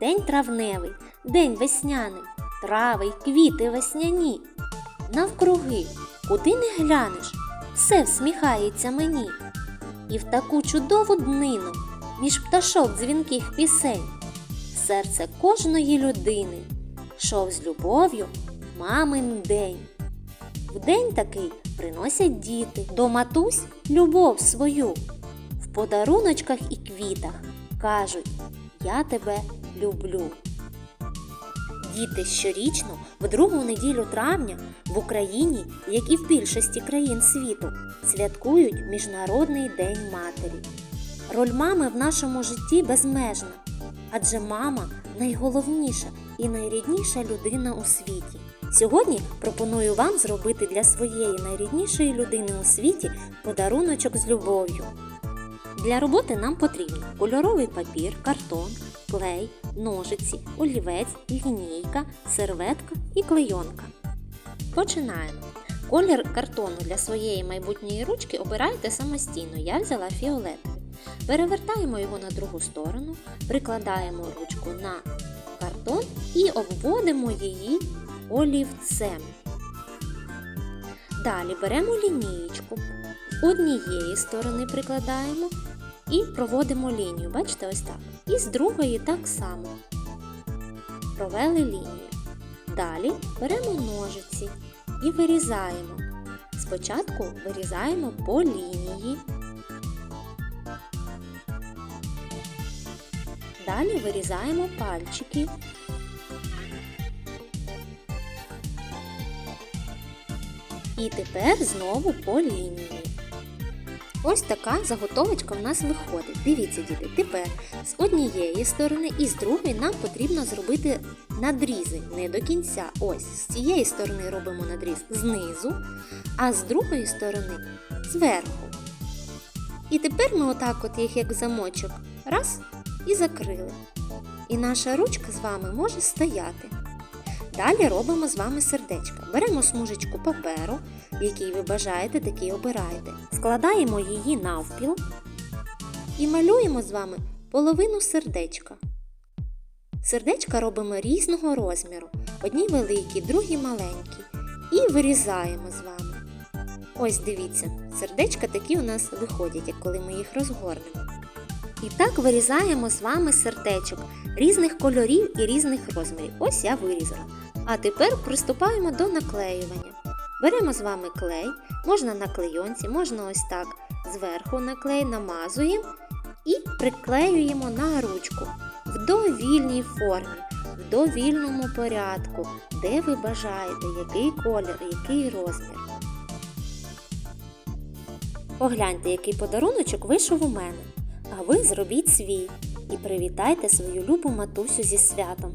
День травневий, день весняний, трави й квіти весняні. Навкруги, куди не глянеш, все всміхається мені. І в таку чудову днину, між пташок дзвінких пісень, серце кожної людини шов з любов'ю мамин день. В день такий приносять діти до матусь любов свою. В подаруночках і квітах кажуть Я тебе люблю. Діти щорічно в другу неділю травня в Україні, як і в більшості країн світу, святкують Міжнародний день матері. Роль мами в нашому житті безмежна, адже мама найголовніша і найрідніша людина у світі. Сьогодні пропоную вам зробити для своєї найріднішої людини у світі подаруночок з любов'ю. Для роботи нам потрібно кольоровий папір, картон, клей, ножиці, олівець, лінійка, серветка і клейонка. Починаємо. Колір картону для своєї майбутньої ручки обирайте самостійно. Я взяла фіолетовий. Перевертаємо його на другу сторону, прикладаємо ручку на картон і обводимо її олівцем. Далі беремо лінієчку, однієї сторони прикладаємо і проводимо лінію. Бачите, ось так. І з другої так само. Провели лінію. Далі беремо ножиці і вирізаємо. Спочатку вирізаємо по лінії. Далі вирізаємо пальчики. І тепер знову по лінії. Ось така заготовочка в нас виходить. Дивіться, діти, тепер з однієї сторони і з другої нам потрібно зробити надрізи не до кінця. Ось з цієї сторони робимо надріз знизу, а з другої сторони зверху. І тепер ми отак, от їх як замочок, раз і закрили. І наша ручка з вами може стояти. Далі робимо з вами сердечко. Беремо смужечку паперу, який ви бажаєте, такий обираєте. Складаємо її навпіл і малюємо з вами половину сердечка. Сердечка робимо різного розміру. Одні великі, другі маленькі. І вирізаємо з вами. Ось дивіться, сердечка такі у нас виходять, як коли ми їх розгорнемо. І так вирізаємо з вами сердечок різних кольорів і різних розмірів. Ось я вирізала. А тепер приступаємо до наклеювання. Беремо з вами клей, можна на клейонці, можна ось так зверху на клей намазуємо і приклеюємо на ручку в довільній формі, в довільному порядку, де ви бажаєте, який колір, який розмір. Погляньте, який подаруночок вийшов у мене. А ви зробіть свій і привітайте свою любу матусю зі святом.